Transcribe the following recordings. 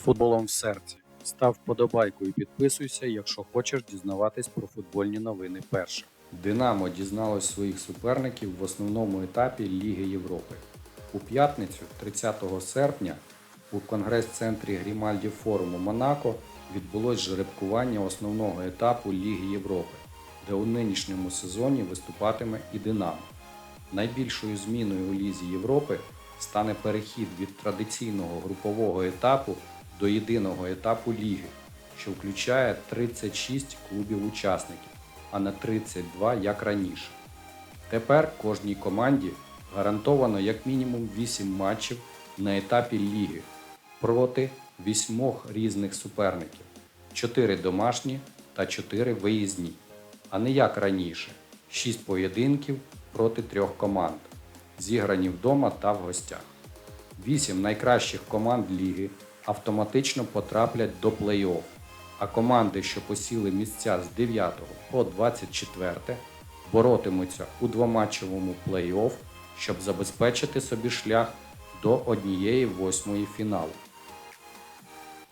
футболом в серці. Став вподобайку і підписуйся, якщо хочеш дізнаватись про футбольні новини першим. Динамо дізналось своїх суперників в основному етапі Ліги Європи. У п'ятницю, 30 серпня, у конгрес-центрі Грімальді форуму Монако відбулось жеребкування основного етапу Ліги Європи, де у нинішньому сезоні виступатиме і Динамо. Найбільшою зміною у Лізі Європи стане перехід від традиційного групового етапу до єдиного етапу ліги, що включає 36 клубів-учасників, а не 32 як раніше. Тепер кожній команді гарантовано як мінімум 8 матчів на етапі ліги проти 8 різних суперників, 4 домашні та 4 виїзні, а не як раніше 6 поєдинків проти 3 команд, зіграні вдома та в гостях. 8 найкращих команд ліги автоматично потраплять до плей-офф, а команди, що посіли місця з 9 по 24, боротимуться у двоматчевому плей-офф, щоб забезпечити собі шлях до однієї восьмої фіналу.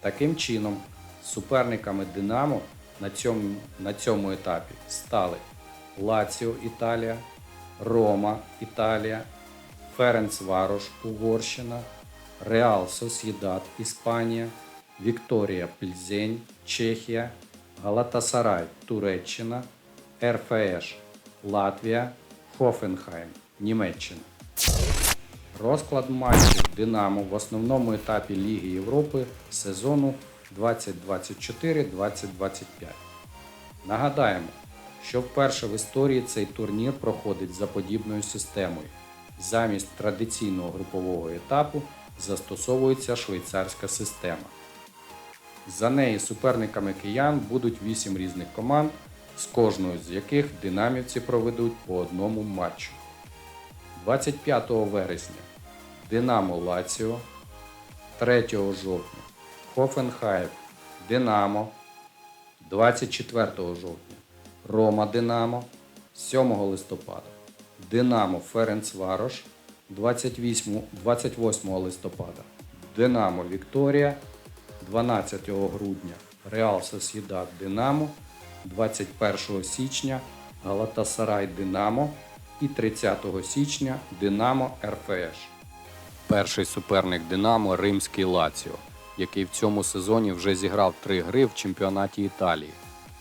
Таким чином, суперниками Динамо на цьому, на цьому етапі стали Лаціо Італія, Рома Італія, Ференцварош Угорщина, Реал Сосєдат Іспанія, Вікторія Пльзень Чехія, Галатасарай Туреччина, РФШ Латвія, Хофенхайм Німеччина. Розклад матчів Динамо в основному етапі Ліги Європи сезону 2024-2025. Нагадаємо, що вперше в історії цей турнір проходить за подібною системою. Замість традиційного групового етапу застосовується швейцарська система. За неї суперниками киян будуть 8 різних команд, з кожною з яких динамівці проведуть по одному матчу. 25 вересня Динамо Лаціо, 3 жовтня Хофенхайм Динамо, 24 жовтня Рома Динамо, 7 листопада Динамо Ференцварош, 28, 28 листопада Динамо Вікторія, 12 грудня Реал Сосєдат Динамо, 21 січня Галатасарай Динамо і 30 січня Динамо РФШ. Перший суперник Динамо Римський Лаціо, який в цьому сезоні вже зіграв три гри в чемпіонаті Італії.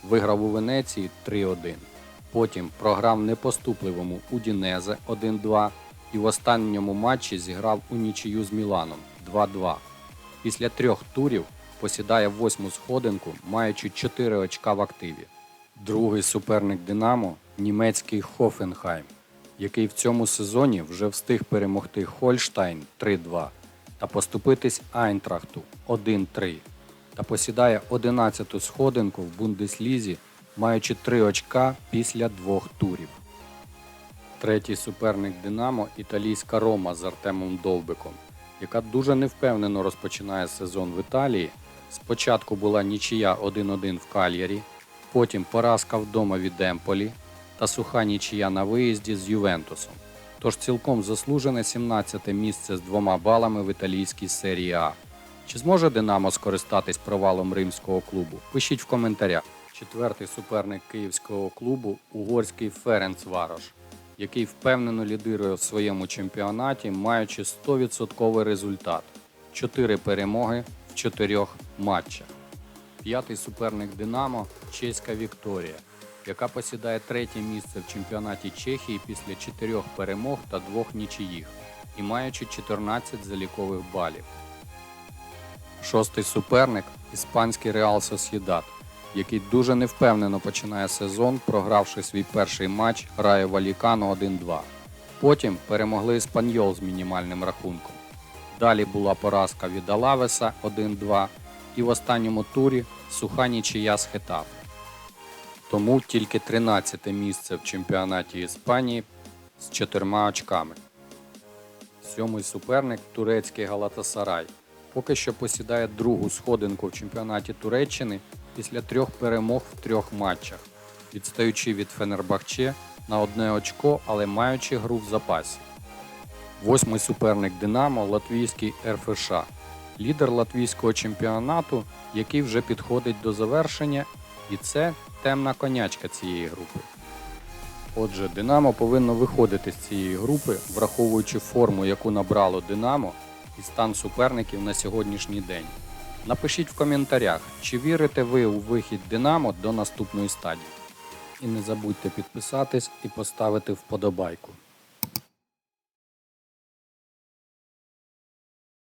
Виграв у Венеції 3-1. Потім програв непоступливому Удінезе 1-2 і в останньому матчі зіграв у нічию з Міланом 2-2. Після трьох турів посідає восьму сходинку, маючи 4 очка в активі. Другий суперник Динамо німецький Хофенхайм, який в цьому сезоні вже встиг перемогти Хольштайн 3-2 та поступитись Айнтрахту 1-3 та посідає 11-ту сходинку в Бундеслізі, маючи 3 очка після двох турів. Третій суперник Динамо італійська Рома з Артемом Довбиком, яка дуже невпевнено розпочинає сезон в Італії. Спочатку була нічия 1-1 в Кальярі, потім поразка вдома від Емполі та суха нічия на виїзді з Ювентусом. Тож цілком заслужене 17-те місце з двома балами в італійській серії А. Чи зможе Динамо скористатись провалом римського клубу? Пишіть в коментарях. Четвертий суперник київського клубу угорський Ференц Варош, який впевнено лідирує в своєму чемпіонаті, маючи 100% результат 4 перемоги в 4 матчах. П'ятий суперник Динамо чеська Вікторія, яка посідає третє місце в чемпіонаті Чехії після 4 перемог та 2 нічиїх і маючи 14 залікових балів. Шостий суперник іспанський Реал Сосєдат, який дуже невпевнено починає сезон, програвши свій перший матч Раю Валікану 1-2. Потім перемогли Іспаньол з мінімальним рахунком. Далі була поразка від Алавеса 1-2 і в останньому турі суха нічия з Хетаф. Тому тільки 13 місце в чемпіонаті Іспанії з 4 очками. Сьомий суперник турецький Галатасарай. Поки що посідає другу сходинку в чемпіонаті Туреччини після трьох перемог в трьох матчах, відстаючи від Фенербахче на одне очко, але маючи гру в запасі. Восьмий суперник Динамо латвійський РФШ, лідер латвійського чемпіонату, який вже підходить до завершення, і це темна конячка цієї групи. Отже, Динамо повинно виходити з цієї групи, враховуючи форму, яку набрало Динамо, і стан суперників на сьогоднішній день. Напишіть в коментарях, чи вірите ви у вихід Динамо до наступної стадії. І не забудьте підписатись і поставити вподобайку.